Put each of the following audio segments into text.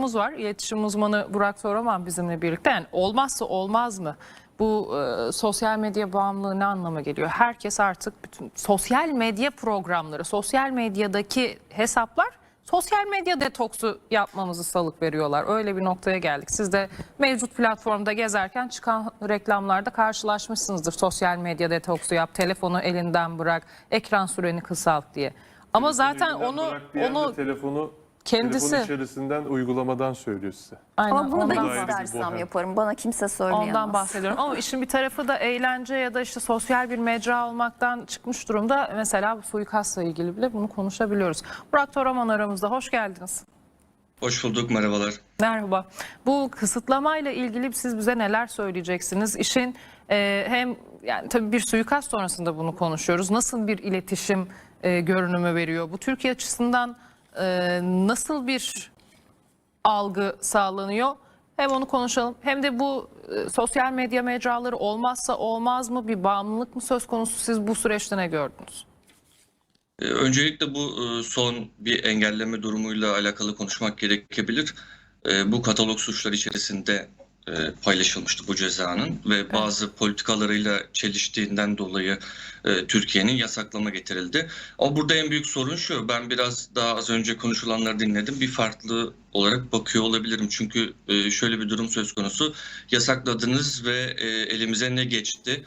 konuğumuz var. İletişim uzmanı Burak Soraman bizimle birlikte. Yani olmazsa olmaz mı? Bu e, sosyal medya bağımlılığı ne anlama geliyor? Herkes artık bütün sosyal medya programları, sosyal medyadaki hesaplar sosyal medya detoksu yapmamızı salık veriyorlar. Öyle bir noktaya geldik. Siz de mevcut platformda gezerken çıkan reklamlarda karşılaşmışsınızdır. Sosyal medya detoksu yap, telefonu elinden bırak, ekran süreni kısalt diye. Ama zaten Elinden onu bırak diyen de onu telefonu kendisi- telefon içerisinden uygulamadan söylüyor size. aynen Ama bunu ondan ben istersem yaparım. Bana kimse söyleyemez. Ondan bahsediyorum ama işin bir tarafı da eğlence ya da işte sosyal bir mecra olmaktan çıkmış durumda. Mesela bu suikastla ilgili bile bunu konuşabiliyoruz. Burak Toraman aramızda. Hoş geldiniz. Hoş bulduk, merhabalar. Merhaba. Bu kısıtlamayla ilgili siz bize neler söyleyeceksiniz? İşin e, hem yani tabii bir suikast sonrasında bunu konuşuyoruz. Nasıl bir iletişim e, görünümü veriyor? Bu Türkiye açısından e, nasıl bir algı sağlanıyor? Hem onu konuşalım hem de bu e, sosyal medya mecraları olmazsa olmaz mı? Bir bağımlılık mı söz konusu? Siz bu süreçte ne gördünüz? Ee, Öncelikle bu e, son bir engelleme durumuyla alakalı konuşmak gerekebilir. Ee, Bu katalog suçlar içerisinde paylaşılmıştı bu cezanın ve bazı politikalarıyla çeliştiğinden dolayı e, Türkiye'nin yasaklama getirildi. Ama burada en büyük sorun şu, ben biraz daha az önce konuşulanları dinledim, bir farklı olarak bakıyor olabilirim. Çünkü e, şöyle bir durum söz konusu, yasakladınız ve e, elimize ne geçti?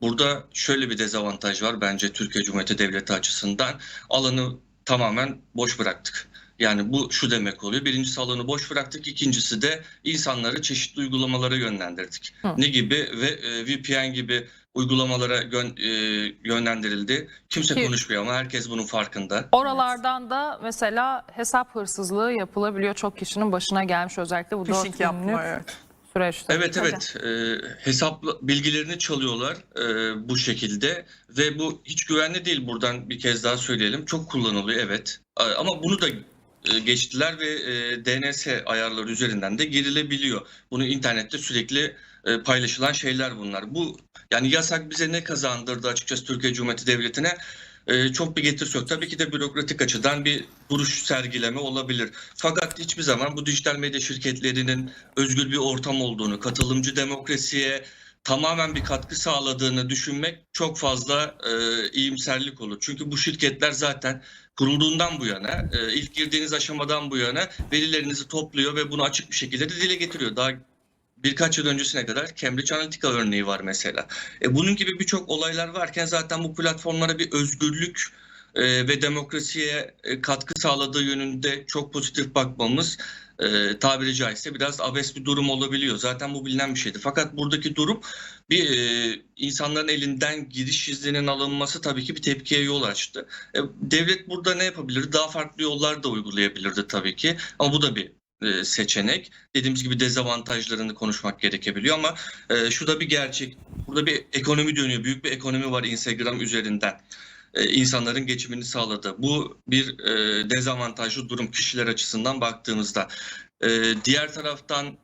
Burada şöyle bir dezavantaj var bence Türkiye Cumhuriyeti Devleti açısından. Alanı tamamen boş bıraktık. Yani bu şu demek oluyor. Birincisi alanı boş bıraktık. ikincisi de insanları çeşitli uygulamalara yönlendirdik. Hı. Ne gibi ve e, VPN gibi uygulamalara gön- e, yönlendirildi. Kimse Ki- konuşmuyor ama herkes bunun farkında. Oralardan da mesela hesap hırsızlığı yapılabiliyor. Çok kişinin başına gelmiş özellikle bu Phishing 4 yapma, günlük evet. süreçte. Evet evet e, hesap bilgilerini çalıyorlar e, bu şekilde ve bu hiç güvenli değil buradan bir kez daha söyleyelim çok kullanılıyor evet E, ama bunu da geçtiler ve e, DNS ayarları üzerinden de girilebiliyor. Bunu internette sürekli e, paylaşılan şeyler bunlar. Bu yani yasak bize ne kazandırdı açıkçası Türkiye Cumhuriyeti Devleti'ne? E, çok bir getirisi yok. Tabii ki de bürokratik açıdan bir duruş sergileme olabilir. Fakat hiçbir zaman bu dijital medya şirketlerinin özgür bir ortam olduğunu, katılımcı demokrasiye tamamen bir katkı sağladığını düşünmek çok fazla e, iyimserlik olur. Çünkü bu şirketler zaten kurulduğundan bu yana, e, ilk girdiğiniz aşamadan bu yana verilerinizi topluyor ve bunu açık bir şekilde de dile getiriyor. Daha birkaç yıl öncesine kadar Cambridge Analytica örneği var mesela. E, bunun gibi birçok olaylar varken zaten bu platformlara bir özgürlük e, ve demokrasiye e, katkı sağladığı yönünde çok pozitif bakmamız e, tabiri caizse biraz abes bir durum olabiliyor. Zaten bu bilinen bir şeydi. Fakat buradaki durum bir e, insanların elinden giriş izninin alınması tabii ki bir tepkiye yol açtı. E, devlet burada ne yapabilir? Daha farklı yollar da uygulayabilirdi tabii ki. Ama bu da bir e, seçenek. Dediğimiz gibi dezavantajlarını konuşmak gerekebiliyor ama e, şu da bir gerçek. Burada bir ekonomi dönüyor. Büyük bir ekonomi var Instagram üzerinden. E, insanların geçimini sağladı. Bu bir e, dezavantajlı durum kişiler açısından baktığımızda. E, diğer taraftan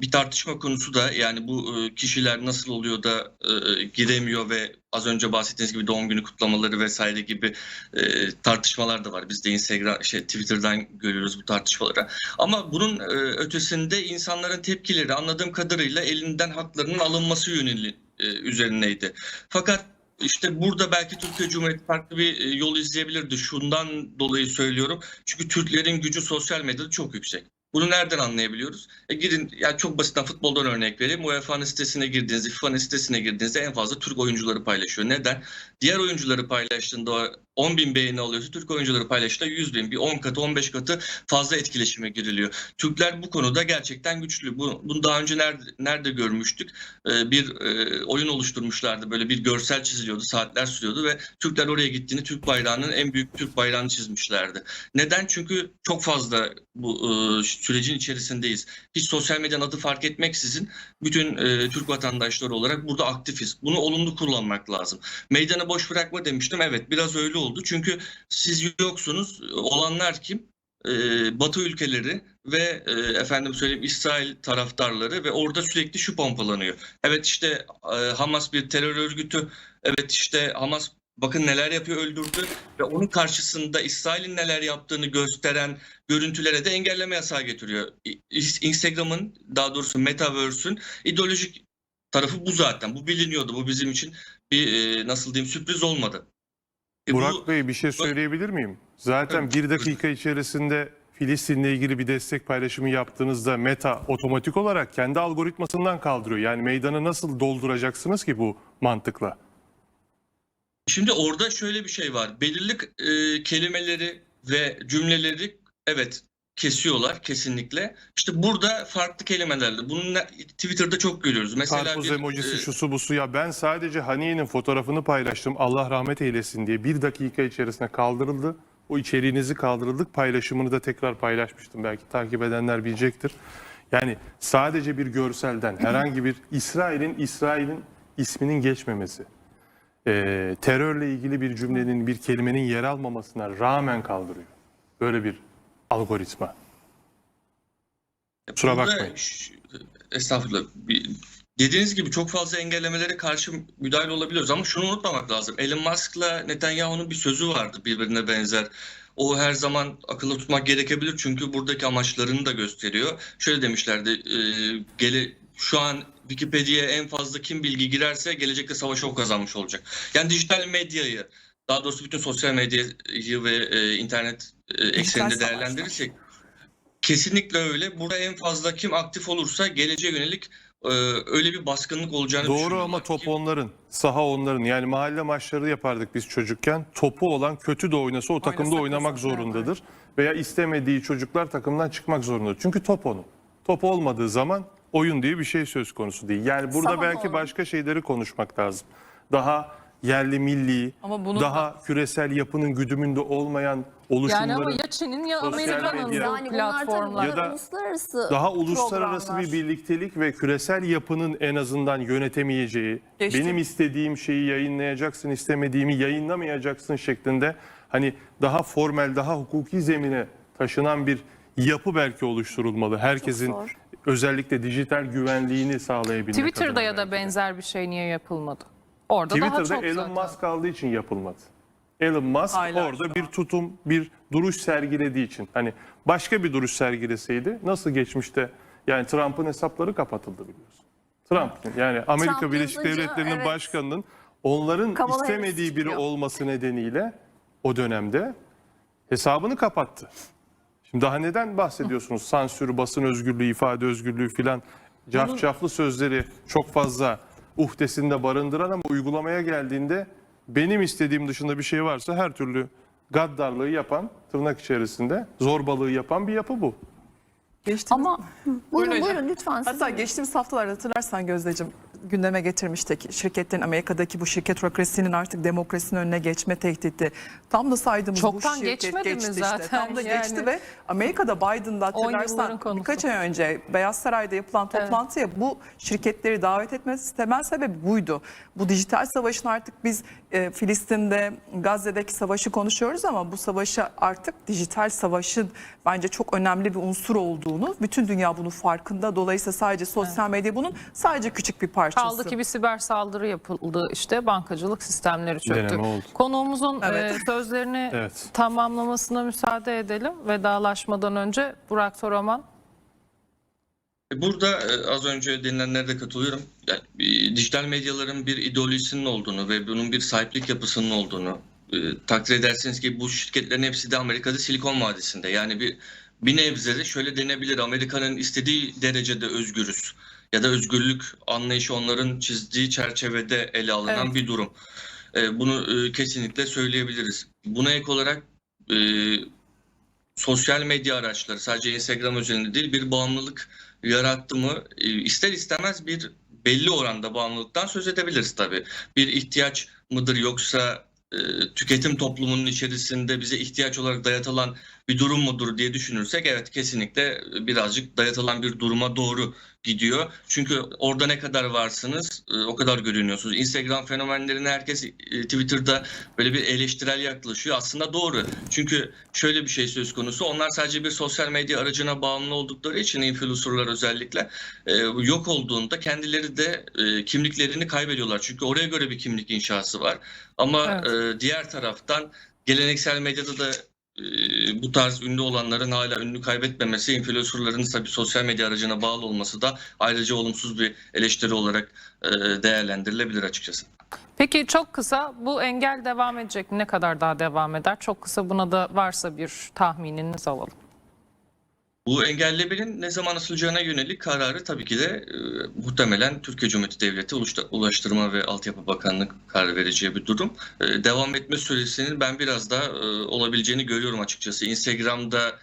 bir tartışma konusu da yani bu kişiler nasıl oluyor da giremiyor ve az önce bahsettiğiniz gibi doğum günü kutlamaları vesaire gibi tartışmalar da var. Biz de Instagram, şey Twitter'dan görüyoruz bu tartışmaları. Ama bunun ötesinde insanların tepkileri anladığım kadarıyla elinden haklarının alınması yöneli üzerineydi. Fakat işte burada belki Türkiye Cumhuriyeti farklı bir e, yol izleyebilirdi. Şundan dolayı söylüyorum. Çünkü Türklerin gücü sosyal medyada çok yüksek. Bunu nereden anlayabiliyoruz? E gidin ya çok basitten futboldan örnek vereyim. UEFA'nın sitesine girdiğinizde, FIFA'nın sitesine girdiğinizde en fazla Türk oyuncuları paylaşıyor. Neden? Diğer oyuncuları paylaştığında 10 bin beğeni alıyorsa Türk oyuncuları paylaştığında 100 bin, bir 10 katı 15 katı fazla etkileşime giriliyor. Türkler bu konuda gerçekten güçlü. Bu, bunu daha önce nerede, nerede görmüştük? Ee, bir e, oyun oluşturmuşlardı. Böyle bir görsel çiziliyordu, saatler sürüyordu ve Türkler oraya gittiğini Türk bayrağının en büyük Türk bayrağını çizmişlerdi. Neden? Çünkü çok fazla bu e, sürecin içerisindeyiz. Hiç sosyal medyanın adı fark etmeksizin bütün e, Türk vatandaşları olarak burada aktifiz. Bunu olumlu kullanmak lazım. Meydanı boş bırakma demiştim. Evet biraz öyle oldu. Çünkü siz yoksunuz. Olanlar kim? Ee, Batı ülkeleri ve e, efendim söyleyeyim İsrail taraftarları ve orada sürekli şu pompalanıyor. Evet işte e, Hamas bir terör örgütü. Evet işte Hamas bakın neler yapıyor öldürdü ve onun karşısında İsrail'in neler yaptığını gösteren görüntülere de engelleme yasağı getiriyor. Instagram'ın daha doğrusu Metaverse'ün ideolojik tarafı bu zaten. Bu biliniyordu. Bu bizim için bir e, nasıl diyeyim sürpriz olmadı. E, Burak bu- Bey bir şey söyleyebilir miyim? Zaten Evet, bir buyurun. dakika içerisinde Filistin'le ilgili bir destek paylaşımı yaptığınızda Meta otomatik olarak kendi algoritmasından kaldırıyor. Yani meydanı nasıl dolduracaksınız ki bu mantıkla? Şimdi orada şöyle bir şey var. Belirli e, kelimeleri ve cümleleri evet kesiyorlar kesinlikle. İşte burada farklı kelimelerle. Bunu Twitter'da çok görüyoruz. Mesela Karpuz bir, emojisi e, şusu busu ya ben sadece Haniye'nin fotoğrafını paylaştım Allah rahmet eylesin diye bir dakika içerisinde kaldırıldı. O içeriğinizi kaldırıldık paylaşımını da tekrar paylaşmıştım belki takip edenler bilecektir. Yani sadece bir görselden herhangi bir İsrail'in İsrail'in isminin geçmemesi, eee, terörle ilgili bir cümlenin bir kelimenin yer almamasına rağmen kaldırıyor. Böyle bir algoritma. Kusura Burada bakmayın. Estağfurullah. Bir- Dediğiniz gibi çok fazla engellemelere karşı müdahale olabiliyoruz ama şunu unutmamak lazım. Elon Musk'la Netanyahu'nun bir sözü vardı birbirine benzer. O her zaman akılda tutmak gerekebilir çünkü buradaki amaçlarını da gösteriyor. Şöyle demişlerdi, e, gele, şu an Wikipedia'ya en fazla kim bilgi girerse gelecekte savaşı o kazanmış olacak. Yani dijital medyayı, daha doğrusu bütün sosyal medyayı ve e, internet e, ekseninde değerlendirirsek Kesinlikle öyle. Burada en fazla kim aktif olursa geleceğe yönelik e, öyle bir baskınlık olacağını Doğru düşünüyorlar ama top ki- onların, saha onların. Yani mahalle maçları yapardık biz çocukken. Topu olan kötü de oynasa o takımda Oynasa oynamak zorundadır. Veya istemediği çocuklar takımdan çıkmak zorundadır. Çünkü top onun. Top olmadığı zaman oyun diye bir şey söz konusu değil. Yani burada Saha belki olan. başka şeyleri konuşmak lazım. Daha yerli milli, Ama bunu daha küresel yapının güdümünde olmayan oluşumların... Yani ama ya Çin'in ya Sosyal Amerika'nın medya. bu Yani bunlar tabii platformlar. Ya da uluslararası daha uluslararası programlar. bir birliktelik ve küresel yapının en azından yönetemeyeceği, Geçtim. benim istediğim şeyi yayınlayacaksın, istemediğimi yayınlamayacaksın şeklinde hani daha formel, daha hukuki zemine taşınan bir yapı belki oluşturulmalı. Herkesin zor. özellikle dijital güvenliğini sağlayabilmek Twitter'da adına ya da belki de. benzer bir şey niye yapılmadı? Orada daha Twitter'da çok Elon zaten. Musk aldığı için yapılmadı. Elon Musk Aylar orada sonra. bir tutum, bir duruş sergilediği için. Hani başka bir duruş sergileseydi nasıl geçmişte yani Trump'ın hesapları kapatıldı biliyorsun. Trump'ın yani Amerika Trump Birleşik yazınca, Devletleri'nin evet. başkanının onların Kamala istemediği biri çıkıyor. olması nedeniyle o dönemde hesabını kapattı. Şimdi daha neden bahsediyorsunuz? Sansür, basın özgürlüğü, ifade özgürlüğü filan cafcaflı sözleri çok fazla uhdesinde barındıran ama uygulamaya geldiğinde benim istediğim dışında bir şey varsa her türlü gaddarlığı yapan, tırnak içerisinde zorbalığı yapan bir yapı bu. Geçtiğimiz, Ama buyurun buyurun lütfen. hatta geçtiğimiz haftalarda hatırlarsan Gözdeciğim gündeme getirmiştik. Şirketlerin Amerika'daki bu şirketokrasinin artık demokrasinin önüne geçme tehdidi. Tam da saydığımız Çoktan bu şirket geçti zaten? işte. Tam da Yani. geçti ve Amerika'da Biden'da hatırlarsan birkaç ay önce Beyaz Saray'da yapılan Evet. toplantıya bu şirketleri davet etmesi temel sebebi buydu. Bu dijital savaşın artık biz e, Filistin'de, Gazze'deki savaşı konuşuyoruz ama bu savaşı artık dijital savaşın bence çok önemli bir unsur olduğunu, bütün dünya bunun farkında. Dolayısıyla sadece sosyal medya bunun sadece küçük bir parçası. Kaldı ki bir siber saldırı yapıldı işte bankacılık sistemleri çöktü. Konuğumuzun Evet. e, sözlerini Evet. tamamlamasına müsaade edelim. Vedalaşmadan önce Burak Toraman. Burada e, az önce denilenlere de katılıyorum. Yani, e, dijital medyaların bir ideolojisinin olduğunu ve bunun bir sahiplik yapısının olduğunu e, takdir edersiniz ki bu şirketlerin hepsi de Amerika'da Silikon Vadisi'nde. Yani bir bir nebze de şöyle denebilir. Amerika'nın istediği derecede özgürüz ya da özgürlük anlayışı onların çizdiği çerçevede ele alınan Evet. bir durum. E, bunu e, kesinlikle söyleyebiliriz. Buna ek olarak e, sosyal medya araçları sadece Instagram özelinde değil bir bağımlılık yarattı mı e, ister istemez bir belli oranda bağımlılıktan söz edebiliriz tabii. Bir ihtiyaç mıdır yoksa e, tüketim toplumunun içerisinde bize ihtiyaç olarak dayatılan bir durum mudur diye düşünürsek evet kesinlikle birazcık dayatılan bir duruma doğru gidiyor. Çünkü orada ne kadar varsınız e, o kadar görünüyorsunuz. Instagram fenomenlerine herkes e, Twitter'da böyle bir eleştirel yaklaşıyor. Aslında doğru. Çünkü şöyle bir şey söz konusu. Onlar sadece bir sosyal medya aracına bağımlı oldukları için influencerlar özellikle e, yok olduğunda kendileri de kimliklerini kaybediyorlar. Çünkü oraya göre bir kimlik inşası var. Ama Evet. diğer taraftan geleneksel medyada da bu tarz ünlü olanların hala ünlü kaybetmemesi, influencerların tabii sosyal medya aracına bağlı olması da ayrıca olumsuz bir eleştiri olarak e, değerlendirilebilir açıkçası. Peki çok kısa bu engel devam edecek? Ne kadar daha devam eder? Çok kısa buna da varsa bir tahmininiz alalım. Bu engellemenin ne zaman asılacağına yönelik kararı tabii ki de e, muhtemelen Türkiye Cumhuriyeti Devleti Ulaştı- Ulaştırma ve Altyapı Bakanlığı karar vereceği bir durum. E, devam etme süresinin ben biraz daha e, olabileceğini görüyorum açıkçası. Instagram'da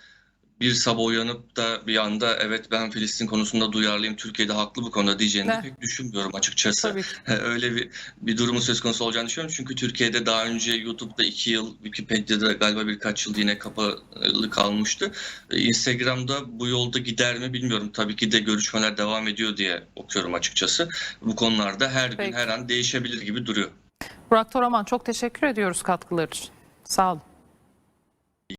bir sabah uyanıp da bir anda evet ben Filistin konusunda duyarlıyım, Türkiye'de haklı bu konuda diyeceğini de pek düşünmüyorum açıkçası. Öyle bir bir durumun söz konusu olacağını düşünüyorum. Çünkü Türkiye'de daha önce YouTube'da iki yıl, Wikipedia'da galiba birkaç yıl yine kapalı kalmıştı. Ee, Instagram'da bu yolda gider mi bilmiyorum. Tabii ki de görüşmeler devam ediyor diye okuyorum açıkçası. Bu konularda her gün Peki. her an değişebilir gibi duruyor. Burak Toraman çok teşekkür ediyoruz katkılar için. Sağ olun.